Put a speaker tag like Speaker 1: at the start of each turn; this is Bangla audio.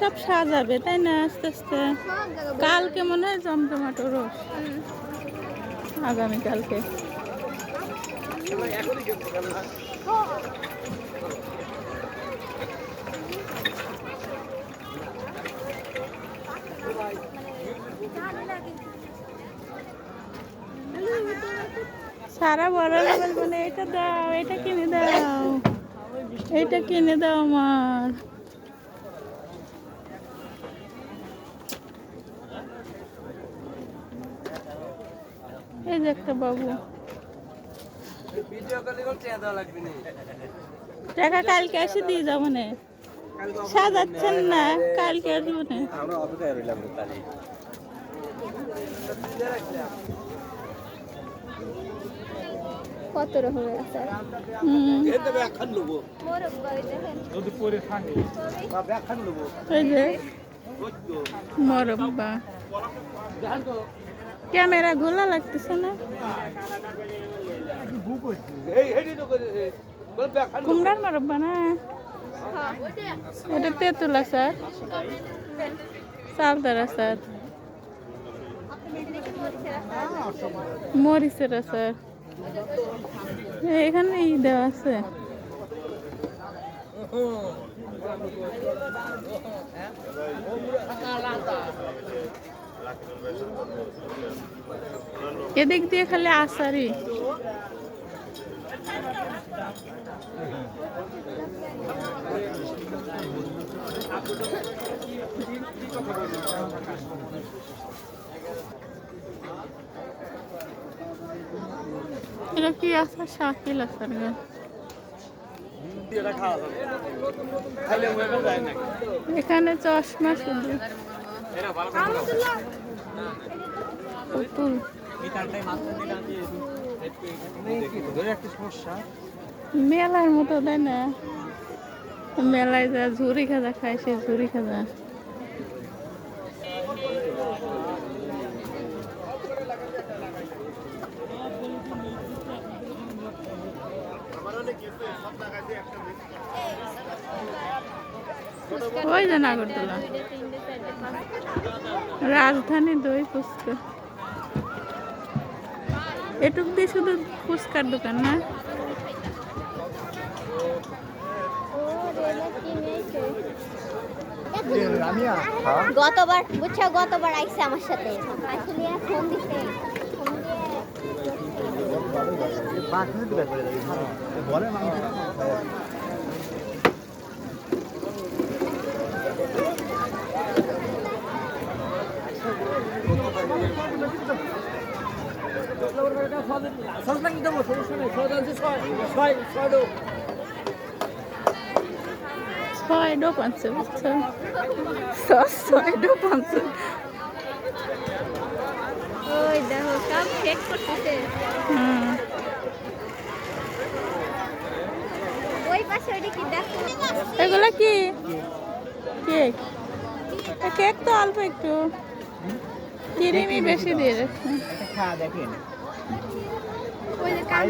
Speaker 1: সব সাজাবে, তাই না? আস্তে আস্তে। কালকে মনে হয় জমজমাটো রস আগামী কালকে সারা বড় বলে, এটা দাও, এটা কিনে দাও। এটা কিনে দাও আমার। এই যে একটা বাবু।
Speaker 2: টাকা
Speaker 1: কালকে এসে দিয়ে যাব না সাজাচ্ছেন না কালকে আসব না।
Speaker 2: আমরা অপেক্ষায় রইলাম
Speaker 3: কত রকমের আছে?
Speaker 1: এই যে। মরব্বা। ক্যামেরা ঘোলা লাগতেছে না। কুমড়ার মরব্বা না এটা তেঁতুলা স্যার। চালদারা স্যার। মরিচের স্যার। এখানে ই দেওয়া আছে। এদিক দিয়ে খালি আসারি এটা কি আছে শাকিল আসার গা। এখানে চশমা শুধু। পুতুল। মেলার মতো তাই না? মেলায় যা ঝুরি খাজা খায় সে ঝুরি খাজা। ওই যে নাগরদোলা। রাজধানী দই ফুচকা এটুক দিয়ে শুধু ফুচকার দোকান না?
Speaker 3: গতবার বুঝছ গতবার আইসে আমার সাথে। আসলে ফোন দিছে
Speaker 2: সমস্যা নেই ছয় ছয়
Speaker 1: বুঝছ
Speaker 3: ওই দেখো সব চেক করতেছে
Speaker 1: হুম
Speaker 3: ওই পাশে ওইটা কি দেখো
Speaker 1: এগুলো কি? কেক। কেক তো অল্প একটু। বেশি দিয়ে রাখছে
Speaker 2: খা দেখেন
Speaker 3: ওই যে কাজ